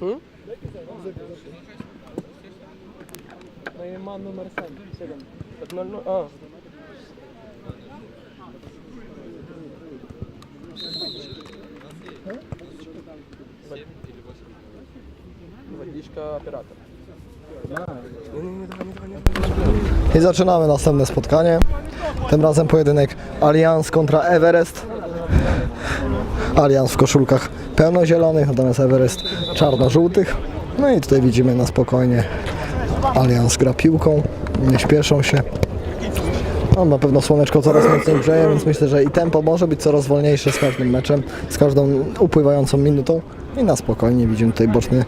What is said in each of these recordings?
Hmm? I ma numer 7. No, no, a. I zaczynamy następne spotkanie. Tym razem pojedynek Allianz kontra Everest. Allianz w koszulkach pełnozielonych, natomiast Everest czarno-żółtych. No i tutaj widzimy na spokojnie Allianz gra piłką, nie śpieszą się. No, na pewno słoneczko coraz mocniej grzeje, więc myślę, że i tempo może być coraz wolniejsze z każdym meczem, z każdą upływającą minutą. I na spokojnie widzimy tutaj boczny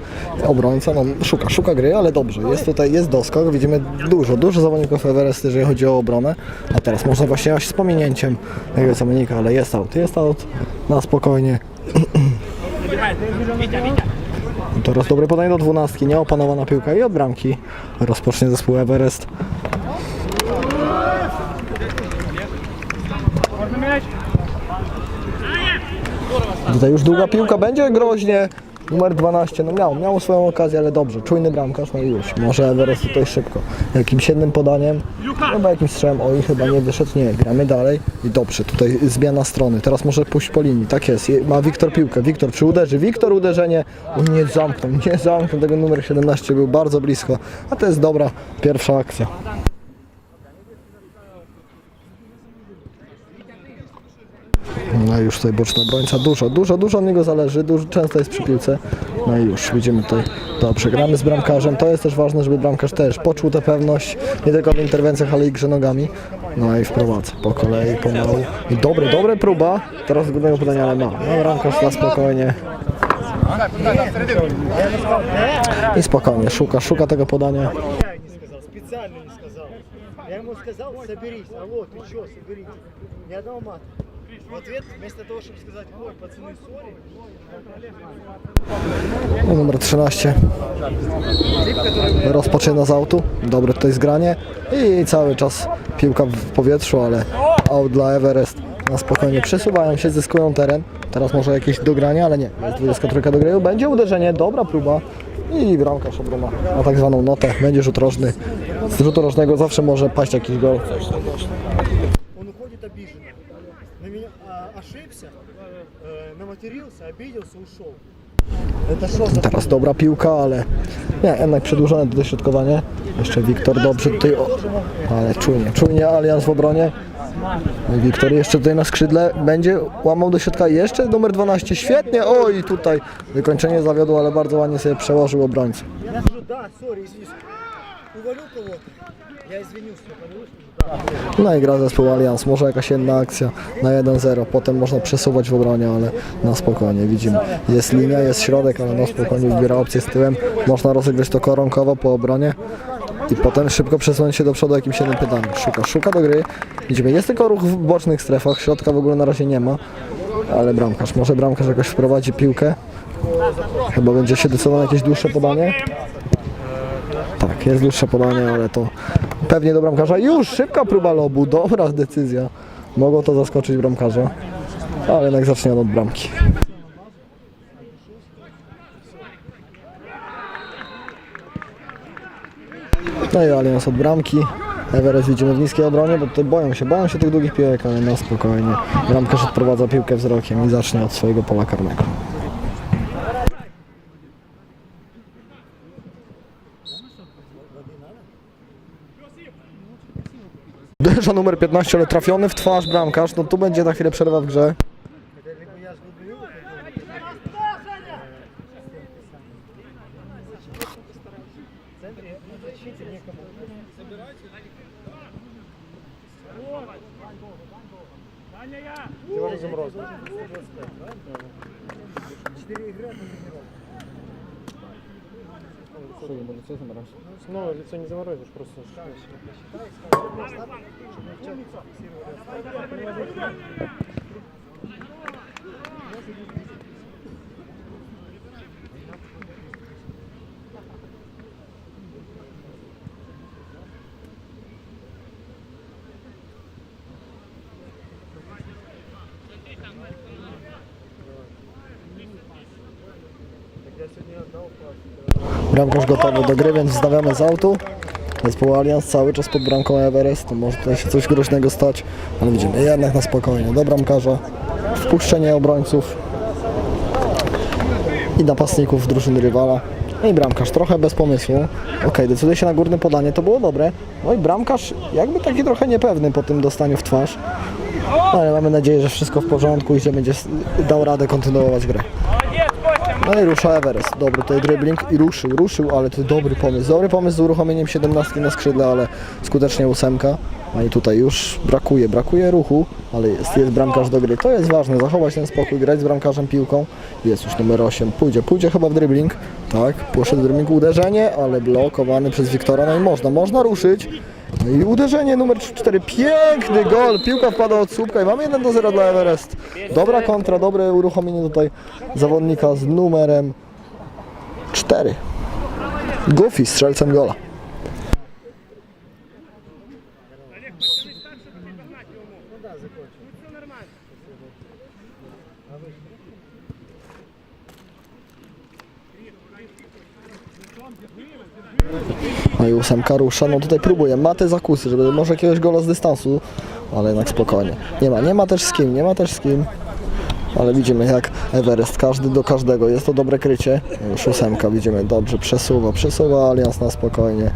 obrońca, no szuka, szuka gry, ale dobrze. Jest tutaj, jest doskok, widzimy dużo, dużo zawodników Everest, jeżeli chodzi o obronę. A teraz można właśnie aż z pominięciem tego zawodnika, ale jest out, jest out, na spokojnie. Teraz dobre podanie do dwunastki, nieopanowana piłka i od bramki rozpocznie zespół Everest. Tutaj już długa piłka będzie groźnie. Numer 12, no miał, miał swoją okazję, ale dobrze. Czujny bramkarz, no i już. Może Everest tutaj szybko. Jakimś jednym podaniem, chyba jakimś strzałem, oj chyba nie wyszedł, nie, gramy dalej. I dobrze, tutaj zmiana strony. Teraz może pójść po linii, tak jest. Je- Ma Wiktor piłkę. Wiktor czy uderzy? Wiktor uderzenie. O, nie zamknął, nie zamknął tego numer 17, był bardzo blisko. A to jest dobra pierwsza akcja. No i już tutaj boczny obrońca, dużo, dużo, dużo od niego zależy, dużo, często jest przy piłce. No i już widzimy tutaj, dobrze, gramy z bramkarzem, to jest też ważne, żeby bramkarz też poczuł tę pewność, nie tylko w interwencjach, ale i grze nogami. No i wprowadza po kolei, pomału. I dobre, dobre próba, teraz zgodnego podania, ale ma. No bramkarz na spokojnie. I spokojnie, szuka, szuka tego podania. Я не сказал, специально не сказал. Я ему сказал, соберись. Алло, ты что, соберись. Ни одного мата. В ответ, вместо того, чтобы сказать, ой, пацаны, сори, No, numer 13 rozpoczyna z autu. Dobre tutaj zgranie i cały czas piłka w powietrzu, ale out dla Everest. Na spokojnie przesuwają się, zyskują teren. Teraz może jakieś dogranie, ale nie. Jest 23 do gry. Będzie uderzenie, dobra próba. I bramkarz obrona na tak zwaną notę. Będzie rzut rożny. Z rzutu rożnego zawsze może paść jakiś gol. он уходит обиженный. На меня а, ошибся, э, наматерился, обиделся, ушел. Это что за Teraz dobra piłka, ale nie, jednak przedłużone to dośrodkowanie. Jeszcze Wiktor dobrze tutaj, o, ale czujnie, czujnie Alians w obronie. Wiktor jeszcze tutaj na skrzydle będzie łamał do środka jeszcze numer 12, świetnie, oj tutaj wykończenie zawiodło, ale bardzo ładnie sobie przełożył obrońcę. Я скажу, да, сори, извинись. Увалил кого-то. Я извинюсь, no i gra zespół Allianz, może jakaś jedna akcja na 1-0, potem można przesuwać w obronie, ale na spokojnie, widzimy. Jest linia, jest środek, ale na spokojnie wybiera opcję z tyłem, można rozegrać to koronkowo po obronie i potem szybko przesunąć się do przodu jakimś jednym pytaniem. Szuka, szuka do gry, widzimy, jest tylko ruch w bocznych strefach, środka w ogóle na razie nie ma, ale bramkarz, może bramkarz jakoś wprowadzi piłkę, chyba będzie się decydowało jakieś dłuższe podanie. Tak, jest dłuższe podanie, ale to pewnie do bramkarza. Już szybka próba lobu, dobra decyzja. Mogło to zaskoczyć bramkarza, ale jednak zacznie od bramki. No i Allianz od bramki. Everest widzimy w niskiej obronie, bo tutaj boją się, boją się tych długich piłek, ale na spokojnie. Bramkarz odprowadza piłkę wzrokiem i zacznie od swojego pola karnego. Uderza numer 15, ale trafiony w twarz bramkarz, no tu będzie na chwilę przerwa w grze. Это либо я сгублю, в центре защите Что, ему лицо заморозишь? Ну, лицо не заморозишь, просто... Я сегодня отдал класс. Bramkarz gotowy do gry, więc wznawiamy z autu. Zespół Allianz cały czas pod bramką Everest, może tutaj się coś groźnego stać, ale widzimy jednak na spokojnie. Do bramkarza, wpuszczenie obrońców i napastników drużyny rywala. No i bramkarz trochę bez pomysłu. Ok, decyduje się na górne podanie, to było dobre. No i bramkarz jakby taki trochę niepewny po tym dostaniu w twarz. Ale mamy nadzieję, że wszystko w porządku i że będzie dał radę kontynuować grę. No i rusza Everest. Dobry tutaj dribbling i ruszył, ruszył, ale to dobry pomysł. Dobry pomysł z uruchomieniem 17 na skrzydle, ale skutecznie ósemka. No i tutaj już brakuje, brakuje ruchu, ale jest, jest bramkarz do gry. To jest ważne, zachować ten spokój, grać z bramkarzem piłką. Jest już numer 8, pójdzie, pójdzie chyba w dribbling. Tak, poszedł dribbling, uderzenie, ale blokowany przez Wiktora. No i można, można ruszyć. I uderzenie numer 4, piękny gol, piłka wpada od słupka i mamy 1 do 0 dla Everest. Dobra kontra, dobre uruchomienie tutaj zawodnika z numerem 4. Goofy strzelcem gola. Ósemka rusza, no tutaj próbuje, ma te zakusy, żeby może jakiegoś gola z dystansu, ale jednak spokojnie. Nie ma, nie ma też z kim, nie ma też z kim. Ale widzimy jak Everest, każdy do każdego, jest to dobre krycie. Już ósemka widzimy, dobrze, przesuwa, przesuwa Allianz na spokojnie.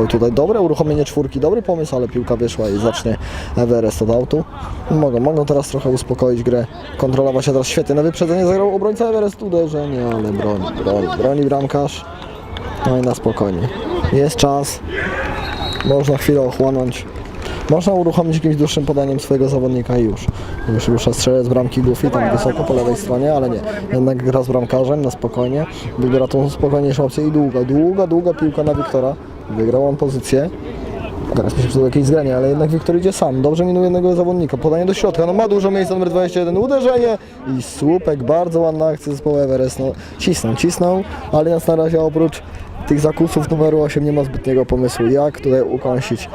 Oj, tutaj dobre uruchomienie czwórki, dobry pomysł, ale piłka wyszła i zacznie Everest od autu. Mogą, mogą teraz trochę uspokoić grę, kontrolować się teraz świetnie. Na wyprzedzenie zagrał obrońca Everest, uderzenie, ale broni, broni, broni bramkarz. No i na spokojnie. Jest czas, można chwilę ochłonąć. Można uruchomić jakimś dłuższym podaniem swojego zawodnika i już. Już rusza strzelec bramki Goofy, tam wysoko po lewej stronie, ale nie. Jednak gra z bramkarzem na spokojnie. Wybiera tą spokojniejszą opcję i długa, długa, długa piłka na Wiktora. Wygrał on pozycję. Teraz mi się jakieś zgranie, ale jednak Wiktor idzie sam. Dobrze minuje jednego zawodnika. Podanie do środka. No ma dużo miejsca, numer 21. Uderzenie i słupek. Bardzo ładna akcja zespołu Everest. No, cisną, cisną, ale nas na razie oprócz tych zakusów numeru 8 nie ma zbytniego pomysłu, jak tutaj ukąsić.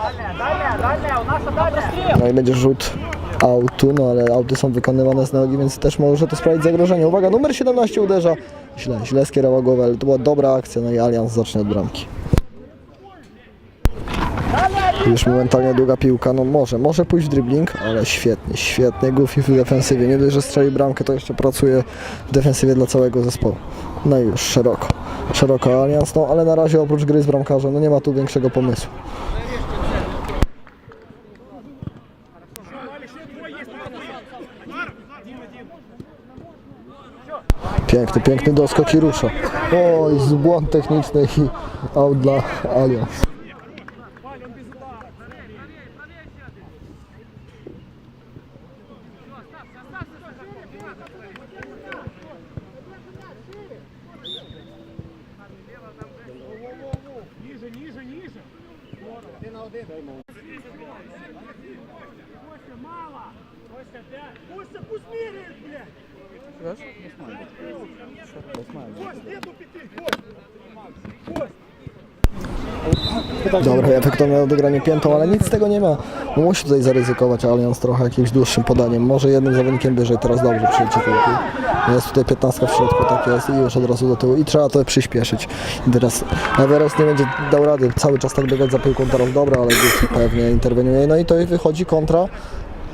No i będzie rzut autu, no ale auty są wykonywane z nogi, więc też może to sprawić zagrożenie. Uwaga, numer 17 uderza. Źle, źle skierowała głowę, ale to była dobra akcja, no i Allianz zacznie od bramki. Już momentalnie długa piłka, no może, może pójść w dribbling, ale świetnie, świetnie Goofy w defensywie. Nie dość, że strzeli bramkę, to jeszcze pracuje w defensywie dla całego zespołu. No i już szeroko, szeroko Allianz, no ale na razie oprócz gry z bramkarzem, no nie ma tu większego pomysłu. Piękny, piękny doskok i rusza. Oj, z błąd techniczny i out dla Allianz. Костя, пусть меряет, блядь! Wiesz? Кость, нету пяти, Кость! Кость! Dobre, efektowne odegranie piętą, ale nic z tego nie ma. No musi tutaj zaryzykować Allianz trochę jakimś dłuższym podaniem. Może jednym zawodnikiem wyżej, teraz dobrze przyjdzie piłki. Jest tutaj 15 w środku, tak jest i już od razu do tyłu i trzeba to przyspieszyć. I teraz Everest nie będzie dał rady cały czas tak biegać za piłką teraz dobra, ale Goofy pewnie interweniuje. No i to wychodzi kontra.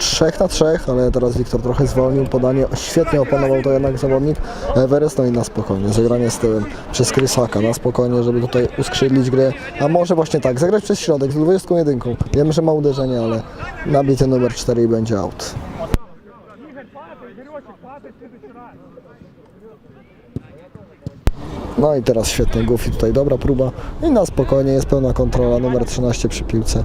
Trzech na trzech, ale teraz Wiktor trochę zwolnił podanie. Świetnie opanował to jednak zawodnik. Everest, no i na spokojnie. Zagranie z tyłem przez Krysaka, na spokojnie, żeby tutaj uskrzydlić grę. A może właśnie tak, zagrać przez środek z 21. Wiemy, że ma uderzenie, ale nabity numer 4 i będzie out. No i teraz świetnie Goofy tutaj, dobra próba. I na spokojnie jest pełna kontrola, numer 13 przy piłce.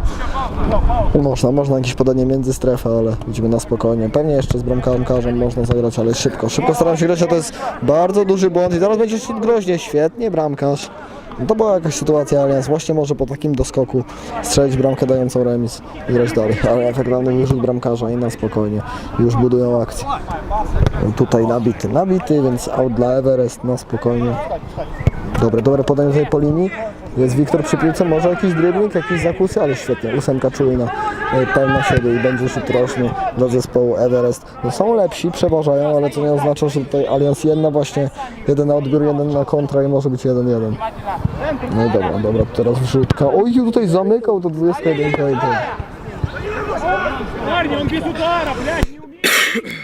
Można, można jakieś podanie między strefę, ale widzimy na spokojnie. Pewnie jeszcze z bramkarzem można zagrać, ale szybko, szybko staram się grać, a to jest bardzo duży błąd i teraz będzie groźnie, świetnie bramkarz. To była jakaś sytuacja, Allianz właśnie może po takim doskoku strzelić bramkę dającą remis i grać dalej, ale efektowny wyrzut bramkarza i na spokojnie już budują akcję. Tutaj nabity, nabity, więc out dla Everest na spokojnie. Dobre, dobre podanie tutaj po linii. Jest Wiktor przy piłce, może jakiś drybnik, jakiś zakusy, ale świetnie. Ósemka czujna, e, pełna siebie i będzie rzut roczny dla zespołu Everest. No są lepsi, przeważają, ale to nie oznacza, że tutaj Allianz jedna właśnie, jeden na odbiór, jeden na kontra i może być jeden jeden. No i dobra, dobra, teraz wrzutka. Oj, tutaj zamykał do 21 i to. Парни, он без удара, блядь, не умеет.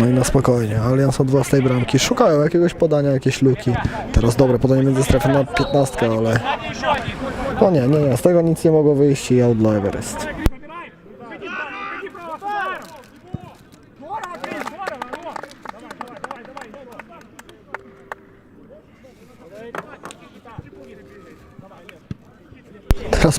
No i na spokojnie. Allianz od własnej bramki. Szukają jakiegoś podania, jakieś luki. Teraz dobre podanie między strefą na 15, ale... No nie, nie, nie. Z tego nic nie mogło wyjść i out Everest.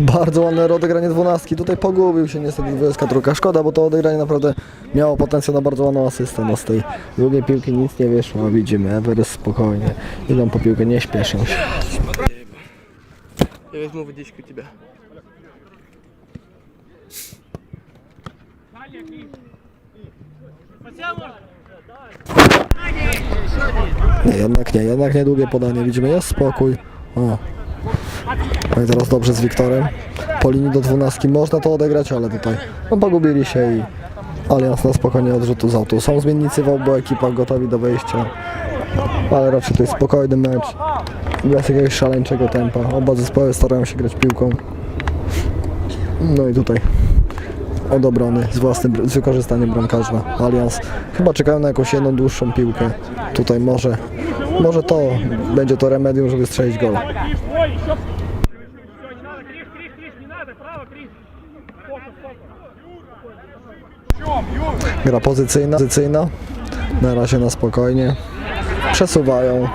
bardzo ładne odegranie dwunastki. Tutaj pogubił się niestety dwudziestka trójka. Szkoda, bo to odegranie naprawdę miało potencjał na bardzo ładną asystę. No z tej długiej piłki nic nie wyszło. a Widzimy, Everest spokojnie. Idą po piłkę, nie śpieszą się. Я возьму водичку тебя. Далее, Крис. Потянешь? Nie, jednak nie, jednak nie długie podanie. Widzimy, jest spokój. O. no i teraz dobrze z Wiktorem. Po linii do dwunastki można to odegrać, ale tutaj no, pogubili się i Allianz na spokojnie odrzutu z autu. Są zmiennicy w obu ekipach gotowi do wejścia. Ale raczej to jest spokojny mecz. Bez jakiegoś szaleńczego tempa. Oba zespoły starają się grać piłką. No i tutaj od obrony z własnym z wykorzystaniem bramkarza. Allianz chyba czekają na jakąś jedną dłuższą piłkę. Tutaj może, może to będzie to remedium, żeby strzelić gola. Gra pozycyjna, pozycyjna. Na razie na spokojnie. Przesuwają,